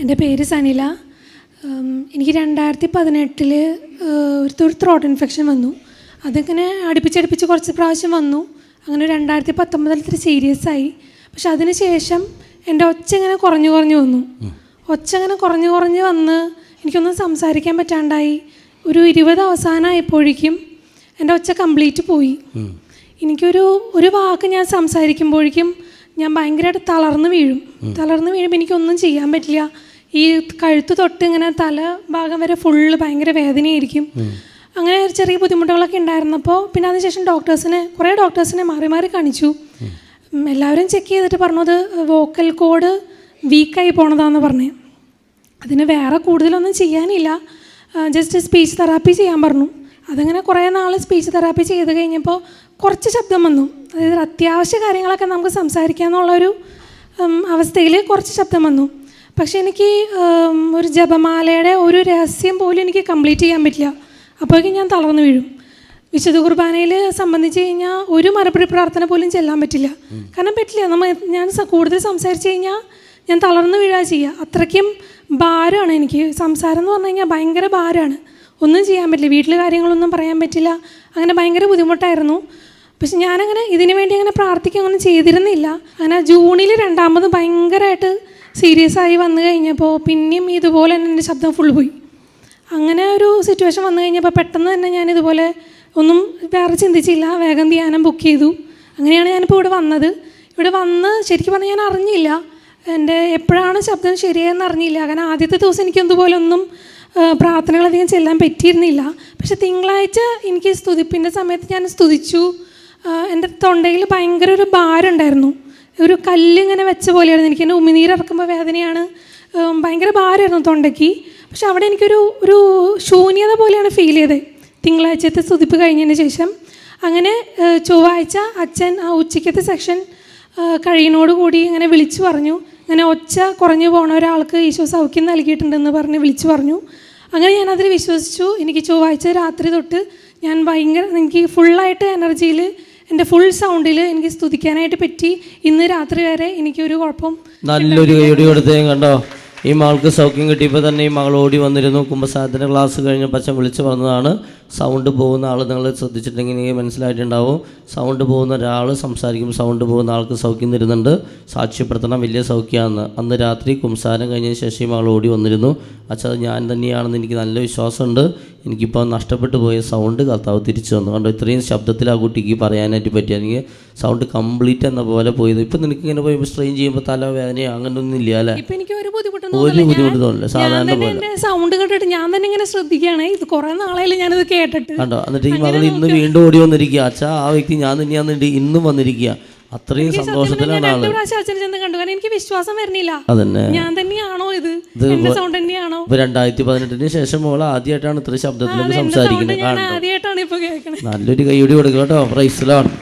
എന്റെ പേര് സനില. എനിക്ക് രണ്ടായിരത്തി പതിനെട്ടിൽ ഒരു ത്രോട്ട് ഇൻഫെക്ഷൻ വന്നു. അതിങ്ങനെ അടുപ്പിച്ചടുപ്പിച്ച് കുറച്ച് പ്രാവശ്യം വന്നു. അങ്ങനെ രണ്ടായിരത്തി പത്തൊമ്പതിൽ ഇത്തിരി സീരിയസ് ആയി. പക്ഷെ അതിന് ശേഷം എന്റെ ഒച്ച ഇങ്ങനെ കുറഞ്ഞു കുറഞ്ഞു വന്നു. ഒച്ച ഇങ്ങനെ കുറഞ്ഞു കുറഞ്ഞ് വന്ന് എനിക്കൊന്നും സംസാരിക്കാൻ പറ്റാണ്ടായി. ഒരു ഇരുപത് അവസാനമായപ്പോഴേക്കും എന്റെ ഒച്ച കംപ്ലീറ്റ് പോയി. എനിക്കൊരു ഒരു വാക്ക് ഞാൻ സംസാരിക്കുമ്പോഴേക്കും ഞാൻ ഭയങ്കരമായിട്ട് തളർന്ന് വീഴും. തളർന്ന് വീഴുമ്പോൾ എനിക്കൊന്നും ചെയ്യാൻ പറ്റില്ല. ഈ കഴുത്ത് തൊട്ട് ഇങ്ങനെ തല ഭാഗം വരെ ഫുള്ള് ഭയങ്കര വേദനയായിരിക്കും. അങ്ങനെ ചെറിയ ബുദ്ധിമുട്ടുകളൊക്കെ ഉണ്ടായിരുന്നപ്പോൾ പിന്നെ അതിനുശേഷം ഡോക്ടേഴ്സിനെ കുറേ ഡോക്ടേഴ്സിനെ മാറി മാറി കാണിച്ചു. എല്ലാവരും ചെക്ക് ചെയ്തിട്ട് പറഞ്ഞത് വോക്കൽ കോഡ് വീക്കായി പോണതാന്ന് പറഞ്ഞു. അതിന് വേറെ കൂടുതലൊന്നും ചെയ്യാനില്ല. ജസ്റ്റ് സ്പീച്ച് തെറാപ്പി ചെയ്യാൻ പറഞ്ഞു. അതങ്ങനെ കുറേ നാൾ സ്പീച്ച് തെറാപ്പി ചെയ്ത് കഴിഞ്ഞപ്പോൾ കുറച്ച് ശബ്ദം വന്നു. അതായത് അത്യാവശ്യ കാര്യങ്ങളൊക്കെ നമുക്ക് സംസാരിക്കാമെന്നുള്ളൊരു അവസ്ഥയിൽ കുറച്ച് ശബ്ദം വന്നു. പക്ഷെ എനിക്ക് ഒരു ജപമാലയുടെ ഒരു രഹസ്യം പോലും എനിക്ക് കംപ്ലീറ്റ് ചെയ്യാൻ പറ്റില്ല. അപ്പോഴേക്കും ഞാൻ തളർന്നു വീഴും. വിശുദ്ധ കുർബാനയിൽ സംബന്ധിച്ച് കഴിഞ്ഞാൽ ഒരു മറുപടി പ്രാർത്ഥന പോലും ചെല്ലാൻ പറ്റില്ല. കാരണം പറ്റില്ല. നമ്മൾ ഞാൻ കൂടുതൽ സംസാരിച്ച് കഴിഞ്ഞാൽ ഞാൻ തളർന്നു വീഴാ ചെയ്യുക അത്രയ്ക്കും ഭാരമാണ് എനിക്ക്. സംസാരം എന്ന് പറഞ്ഞു കഴിഞ്ഞാൽ ഭയങ്കര ഭാരമാണ്. ഒന്നും ചെയ്യാൻ പറ്റില്ല. വീട്ടിലെ കാര്യങ്ങളൊന്നും പറയാൻ പറ്റില്ല. അങ്ങനെ ഭയങ്കര ബുദ്ധിമുട്ടായിരുന്നു. പക്ഷെ ഞാനങ്ങനെ ഇതിനു വേണ്ടി അങ്ങനെ പ്രാർത്ഥിക്കുക ഒന്നും ചെയ്തിരുന്നില്ല. അങ്ങനെ ജൂണിൽ രണ്ടാമത് ഭയങ്കരമായിട്ട് സീരിയസ് ആയി വന്നു കഴിഞ്ഞപ്പോൾ പിന്നെയും ഇതുപോലെ തന്നെ എന്റെ ശബ്ദം ഫുൾ പോയി. അങ്ങനെ ഒരു സിറ്റുവേഷൻ വന്നു കഴിഞ്ഞപ്പോൾ പെട്ടെന്ന് തന്നെ ഞാൻ ഇതുപോലെ ഒന്നും വേറെ ചിന്തിച്ചില്ല. വേഗം ധ്യാനം ബുക്ക് ചെയ്തു. അങ്ങനെയാണ് ഞാനിപ്പോൾ ഇവിടെ വന്നത്. ഇവിടെ വന്ന് ശരിക്കും പറഞ്ഞാൽ ഞാൻ അറിഞ്ഞില്ല. എന്റെ എപ്പോഴാണ് ശബ്ദം ശരിയെന്ന് അറിഞ്ഞില്ല. കാരണം ആദ്യത്തെ ദിവസം എനിക്ക് ഇതുപോലെ ഒന്നും പ്രാർത്ഥനകളധികം ചെല്ലാൻ പറ്റിയിരുന്നില്ല. പക്ഷെ തിങ്കളാഴ്ച എനിക്ക് സ്തുതിപ്പിന്റെ സമയത്ത് ഞാൻ സ്തുതിച്ചു. എന്റെ തൊണ്ടയിൽ ഭയങ്കര ഒരു ഭാരമുണ്ടായിരുന്നു. ഒരു കല്ലിങ്ങനെ വെച്ച പോലെയായിരുന്നു. എനിക്ക് എന്റെ ഉമിനീരിറക്കുമ്പോൾ വേദനയാണ്. ഭയങ്കര ഭാരമായിരുന്നു തൊണ്ടയ്ക്ക്. പക്ഷെ അവിടെ എനിക്കൊരു ഒരു ശൂന്യത പോലെയാണ് ഫീൽ ചെയ്തത്. തിങ്കളാഴ്ചത്തെ സ്തുതിപ്പ് കഴിഞ്ഞതിന് ശേഷം. അങ്ങനെ ചൊവ്വാഴ്ച അച്ഛൻ ആ ഉച്ചയ്ക്കത്തെ സെക്ഷൻ കഴിയുന്നോടുകൂടി ഇങ്ങനെ വിളിച്ചു പറഞ്ഞു. ഇങ്ങനെ ഒച്ച കുറഞ്ഞു പോണ ഒരാൾക്ക് ഈശോ സൗഖ്യം നൽകിയിട്ടുണ്ടെന്ന് പറഞ്ഞ് വിളിച്ചു പറഞ്ഞു. അങ്ങനെ ഞാൻ ഞാനതിൽ വിശ്വസിച്ചു. എനിക്ക് ചൊവ്വാഴ്ച രാത്രി തൊട്ട് ഞാൻ ഭയങ്കര എനിക്ക് ഫുള്ളായിട്ട് എനർജിയിൽ എന്റെ ഫുൾ സൗണ്ടിൽ എനിക്ക് സ്തുതിക്കാനായിട്ട് പറ്റി. ഇന്ന് രാത്രി വരെ എനിക്കൊരു കുഴപ്പം നല്ലൊരു കൈയടി കണ്ടോ? ഈ മകൾക്ക് സൗഖ്യം കിട്ടിയപ്പോൾ തന്നെ ഈ മകൾ ഓടി വന്നിരുന്നു. കുമ്പസാരത്തിന്റെ ക്ലാസ് കഴിഞ്ഞ പച്ച വിളിച്ചു പറഞ്ഞതാണ് സൗണ്ട് പോകുന്ന ആൾ നിങ്ങൾ ശ്രദ്ധിച്ചിട്ടുണ്ടെങ്കിൽ എനിക്ക് മനസ്സിലായിട്ടുണ്ടാവും. സൗണ്ട് പോകുന്ന ഒരാൾ സംസാരിക്കും സൗണ്ട് പോകുന്ന ആൾക്ക് സൗഖ്യം തരുന്നുണ്ട്. സാക്ഷ്യപ്പെടുത്തണം വലിയ സൗഖ്യമാണെന്ന് അന്ന് രാത്രി കുംസാരം കഴിഞ്ഞതിന് ശേഷം ഈ മകൾ ഓടി വന്നിരുന്നു. അച്ഛൻ ഞാൻ തന്നെയാണെന്ന് എനിക്ക് നല്ല വിശ്വാസമുണ്ട്. എനിക്കിപ്പോൾ നഷ്ടപ്പെട്ടു പോയ സൗണ്ട് കർത്താവ് തിരിച്ചു വന്നു കണ്ടോ ഇത്രയും ശബ്ദത്തിൽ ആ കുട്ടിക്ക് പറയാനായിട്ട് പറ്റി അല്ലെങ്കിൽ സൗണ്ട് കംപ്ലീറ്റ് എന്ന പോലെ പോയത്. ഇപ്പം നിനക്ക് ഇങ്ങനെ പോയി സ്ട്രെയിൻ ചെയ്യുമ്പോൾ തല വേദനയോ അങ്ങനെയൊന്നും ഇല്ല അല്ലേ? എനിക്ക് ഒരു ഒരു തോന്നുന്നില്ല. ബുദ്ധിമുട്ട് തോന്നില്ല സാധാരണ പോലെ. സൗണ്ട് കേട്ടിട്ട് ഞാൻ തന്നെ ഇങ്ങനെ ശ്രദ്ധിക്കുകയാണ്. ഇത് കുറേ നാളായാലും ഞാനിത് കേട്ടിട്ട്. കണ്ടോ? എന്നിട്ട് ഈ മകൾ ഇന്ന് വീണ്ടും ഓടി വന്നിരിക്കുക. അച്ഛാ ആ വ്യക്തി ഞാൻ തന്നെയാണെന്നുണ്ട് ഇന്നും വന്നിരിക്കുക. അത്രയും സന്തോഷത്തിലാണ് ആൾ. എനിക്ക് വിശ്വാസം വരുന്നില്ല. അതന്നെ. ഞാൻ തന്നെയാണോ ഇത്? സൗണ്ട് തന്നെയാണോ? ഇപ്പൊ രണ്ടായിരത്തി പതിനെട്ടിന് ശേഷം മോൾ ആദ്യമായിട്ടാണ് ഇത്ര ശബ്ദത്തിലൊക്കെ സംസാരിക്കുന്നത്. നല്ലൊരു കൈയോടി കൊടുക്കുക കേട്ടോ. പ്രൈസിലാണ്